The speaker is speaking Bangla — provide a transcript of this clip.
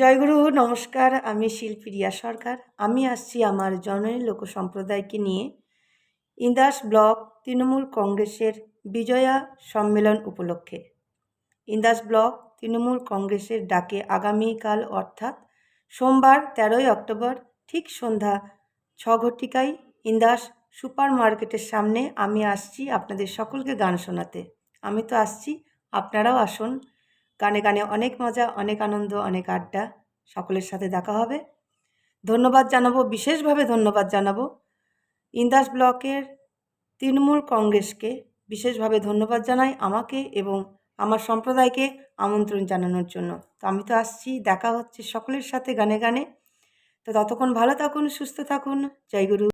জয়গুরু, নমস্কার। আমি শিল্পী রিয়া সরকার। আমি আসছি আমার জননী লোক সম্প্রদায়কে নিয়ে ইন্দাস ব্লক তৃণমূল কংগ্রেসের বিজয়া সম্মেলন উপলক্ষে। ইন্দাস ব্লক তৃণমূল কংগ্রেসের ডাকে আগামীকাল, অর্থাৎ সোমবার, তেরোই অক্টোবর, ঠিক সন্ধ্যা ছ ঘটিকায় ইন্দাস সুপার মার্কেটের সামনে আমি আসছি আপনাদের সকলকে গান শোনাতে। আমি তো আসছি, আপনারাও আসুন। গানে গানে অনেক মজা, অনেক আনন্দ, অনেক আড্ডা। সকলের সাথে দেখা হবে। ধন্যবাদ জানাব, বিশেষভাবে ধন্যবাদ জানাব ইন্দাস ব্লকের তৃণমূল কংগ্রেসকে। বিশেষভাবে ধন্যবাদ জানাই আমাকে এবং আমার সম্প্রদায়কে আমন্ত্রণ জানানোর জন্য। তো আমি তো আসছি, দেখা হচ্ছে সকলের সাথে গানে গানে। তো ততক্ষণ ভালো থাকুন, সুস্থ থাকুন। জয় গুরু।